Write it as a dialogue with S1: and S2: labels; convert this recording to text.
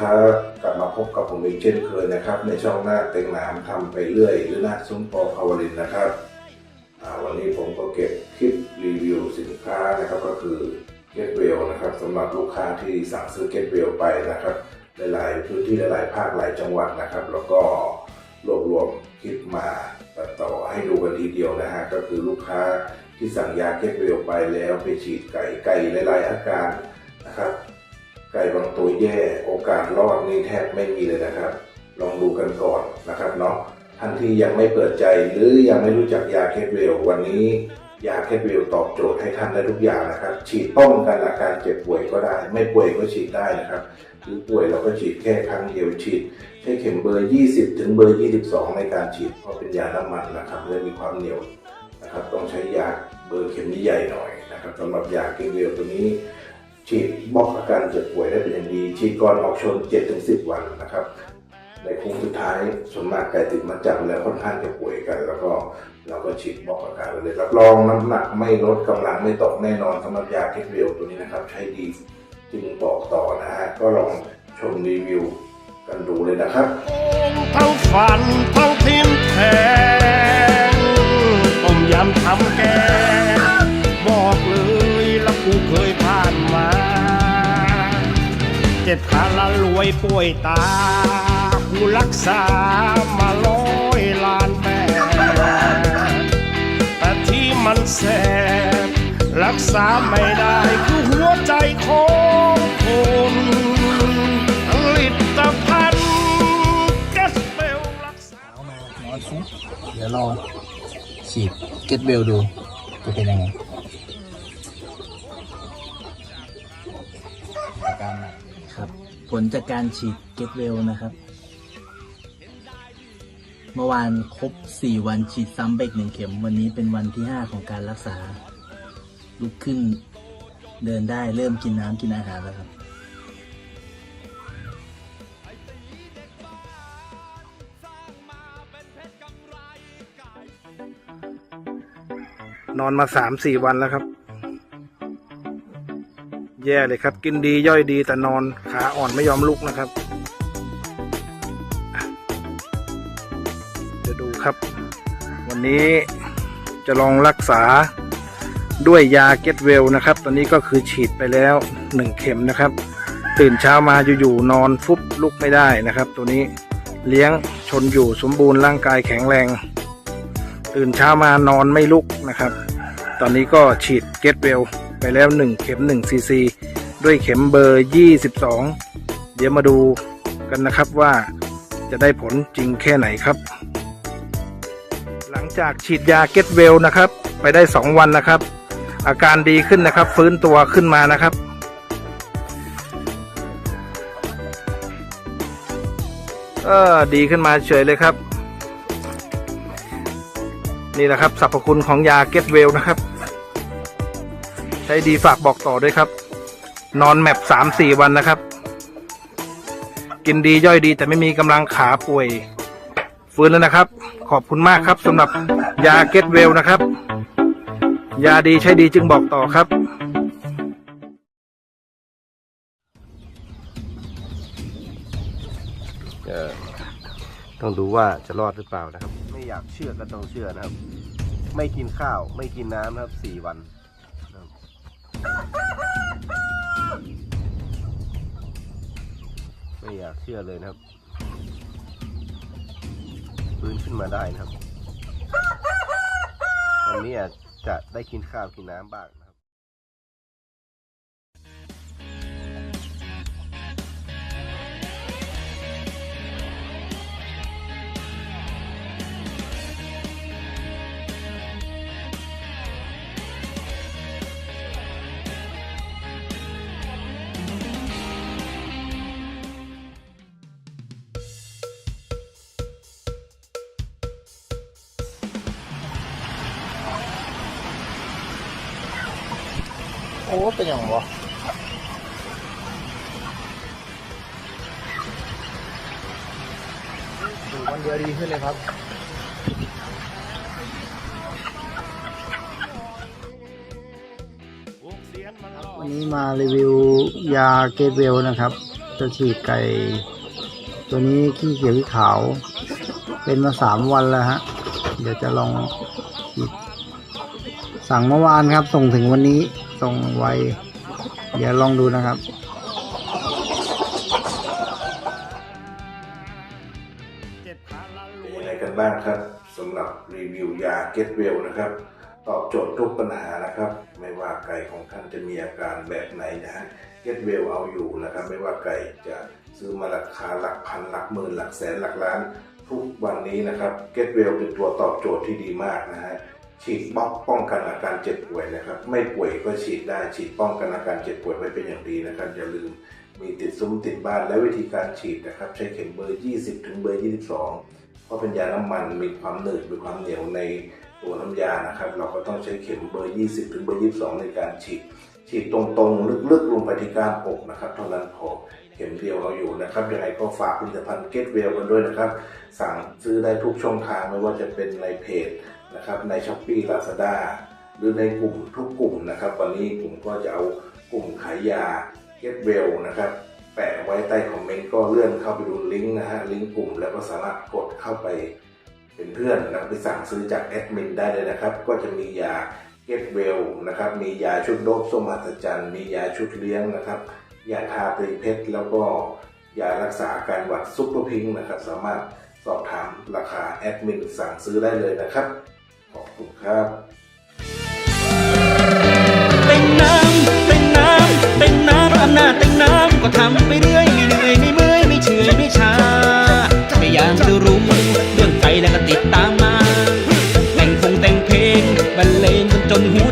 S1: ครับกลับมาพบกับผมอีกเช่นเคยนะครับ ในช่องหน้าเต็งหนามทำไปเรื่อย หรือหน้าซุ้มปอภาวรินนะครับวันนี้ผมก็เก็บคลิปรีวิวสินค้านะครับก็คือเกตเวลนะครับสำหรับลูกค้าที่สั่งซื้อเกตเวลไปนะครับ หลายๆพื้นที่หลายๆภาคหลายจังหวัดนะครับ แล้วก็รวบรวมคลิปมาตัดต่อให้ดูกันทีเดียวนะฮะก็คือลูกค้าที่สั่งยาเกตเวลไปแล้วไปฉีดไก่ไก่หลายๆอาการนะครับ ไก่บางตัวแย่โอกาสรอดนี่แทบไม่มีเลยนะครับ ลองดูกันก่อนนะครับเนาะท่านที่ยังไม่เปิดใจหรือยังไม่รู้จักยาเคสเวลวันนี้ยาเคสเวลตอบโจทย์ให้ท่านได้ทุกอย่างนะครับ ฉีดป้องกันอาการเจ็บป่วยก็ได้ ไม่ป่วยก็ฉีดได้นะครับหรือป่วยเราก็ฉีดแค่ครั้งเดียวฉีดใช้เข็มเบอร์ 20 ถึงเบอร์ 22 ในการฉีดเพราะเป็นยาน้ำมันนะครับเลยมีความเหนียวนะครับต้องใช้ยาเบอร์เข็มใหญ่หน่อยนะครับสำหรับยาเคสเวลตัวนี้ ฉีดบล็อกอาการเจ็บป่วยได้เป็นอย่างดีฉีดก่อนออกชน 7-10 วันนะครับ ในโค้งสุดท้ายส่วนมากไก่ติดมาจับแล้วค่อนข้างจะป่วยกัน แล้วก็เราก็ฉีดบล็อกอาการเลยรับรองน้ำหนักไม่ลดกำลังไม่ตกแน่นอนสำหรับยาเทคเวลตัวนี้นะครับ ใช้ดีจึงบอกต่อนะฮะก็ลองชมรีวิวกันดูเลยนะครับ
S2: ทั้งฝันทั้งทิมแท จ็ดขาละรวยป่วยตากูรักษามาร้อยล้านแม่แต่ที่มันแสบรักษาไม่ได้คือหัวใจของคนผลิตภัณฑ์แกสเปลรักษา
S3: เอามานอนฟุบเดี๋ยวรอฉีดเก็ตเบลดูจะเป็นยังไงอาการหนักครับ ผลจากการฉีดเก็ตเวลนะครับ เมื่อวานครบ 4 วันฉีดซ้ำไปอีกหนึ่งเข็ม วันนี้เป็นวันที่ 5 ของการรักษา ลุกขึ้นเดินได้เริ่มกินน้ำกินอาหารแล้วครับ
S4: นอนมาสามสี่วันแล้วครับ แย่เลยครับ กินดีย่อยดีแต่นอนขาอ่อนไม่ยอมลุกนะครับจะดูครับ วันนี้จะลองรักษาด้วยยาเก็ตเวลนะครับ ตอนนี้ก็คือฉีดไปแล้วหนึ่งเข็มนะครับ ตื่นเช้ามาอยู่ๆนอนฟุบลุกไม่ได้นะครับ ตัวนี้เลี้ยงชนอยู่สมบูรณ์ร่างกายแข็งแรง ตื่นเช้ามานอนไม่ลุกนะครับ ตอนนี้ก็ฉีดเก็ตเวล ไปแล้ว 1 เข็ม1ซีซีด้วยเข็มเบอร์ 22 เดี๋ยวมาดูกันนะครับว่าจะได้ผลจริงแค่ไหนครับ หลังจากฉีดยาเก็ตเวลนะครับ ไปได้ 2 วันนะครับ อาการดีขึ้นนะครับ ฟื้นตัวขึ้นมานะครับเออดีขึ้นมาเฉยเลยครับ นี่แหละครับสรรพคุณของยาเก็ตเวลนะครับ ช้ดีฝากบอกต่อด้วยครับ นอนแมปสามสี่วันนะครับ กินดีย่อยดีแต่ไม่มีกำลังขาป่วย ฟื้นแล้วนะครับ ขอบคุณมากครับสำหรับยาเก็ตเวลนะครับ ยาดีใช้ดีจึงบอกต่อครับ
S5: เอ่อต้องดูว่าจะรอดหรือเปล่านะครับ ไม่อยากเชื่อก็ต้องเชื่อนะครับ ไม่กินข้าวไม่กินน้ำนะครับสี่วันนะครับ ไม่อยากเชื่อเลยนะครับฟื้นขึ้นมาได้นะครับ วันนี้อาจจะได้กินข้าวกินน้ำบ้าง
S3: โอ้ เป็นอย่างวะดูวันเดียวดีขึ้นเลยครับวันนี้มารีวิวยาเกตเวลนะครับ
S6: จะฉีดไก่ ตัวนี้ขี้เขียวขี้ขาว เป็นมาสามวันแล้วฮะ เดี๋ยวจะลองฉีดสั่งเมื่อวานครับ ส่งถึงวันนี้ ส่งไว เดี๋ยวลองดูนะครับ
S1: เป็นยังไงกันบ้างครับสำหรับรีวิวยาเก t เวลนะครับ ตอบโจทย์ทุกปัญหานะครับ ไม่ว่าไก่ของท่านจะมีอาการแบบไหนนะฮะเก t เวลเอาอยู่นะครับ ไม่ว่าไก่จะซื้อมาราคาหลักพันหลักหมื่นหลักแสนหลักล้าน ทุกวันนี้นะครับเก t เวลเป็นตัวตอบโจทย์ที่ดีมากนะฮะ ฉีดบล็อกป้องกันอาการเจ็บป่วยนะครับ ไม่ป่วยก็ฉีดได้ฉีดป้องกันอาการเจ็บป่วยไว้เป็นอย่างดีนะครับ อย่าลืมมีติดซุ้มติดบ้านและวิธีการฉีดนะครับ ใช้เข็มเบอร์ 20 ถึงเบอร์ 22 เพราะเป็นยาน้ำมันมีความหนืดมีความเหนียวในตัวน้ำยานะครับ เราก็ต้องใช้เข็มเบอร์ 20 ถึงเบอร์ 22 ในการฉีด ฉีดตรงๆ ลึกๆ ลงไปที่ก้านอกนะครับเท่านั้นพอเข็มเดียวเราอยู่นะครับยังไงก็ฝากผลิตภัณฑ์เกตเวลกันด้วยนะครับ สั่งซื้อได้ทุกช่องทางไม่ว่าจะเป็นในเพจ นะครับในช้อปปี้ลาซาด้าหรือในกลุ่มทุกกลุ่มนะครับ วันนี้ผมก็จะเอากลุ่มขายยาเกตเวลนะครับ แปะไว้ใต้คอมเมนต์ก็เลื่อนเข้าไปดูลิงก์นะฮะลิงก์กลุ่มแล้วก็สามารถกดเข้าไปเป็นเพื่อนแล้วไปสั่งซื้อจากแอดมินได้เลยนะครับ ก็จะมียาเกตเวลนะครับมียาชุดโดบส้มหัศจรรย์มียาชุดเลี้ยงนะครับยาทาตรีเพชรแล้วก็ยารักษาอาการหวัดซุปเปอร์พิงค์นะครับ สามารถสอบถามราคาแอดมินสั่งซื้อได้เลยนะครับ คุณครับ
S7: เต็งน้ำเต็งน้ำเต็งน้ำอำนาจเต็งน้ำก็ทำไปเรื่อยไม่เหนื่อยไม่เมื่อยไม่เฉื่อยไม่ช้าไม่อยากจะรู้เรื่องใจแล้วก็ติดตามมา แต่งคงแต่งเพลงบรรเลงจนจนหู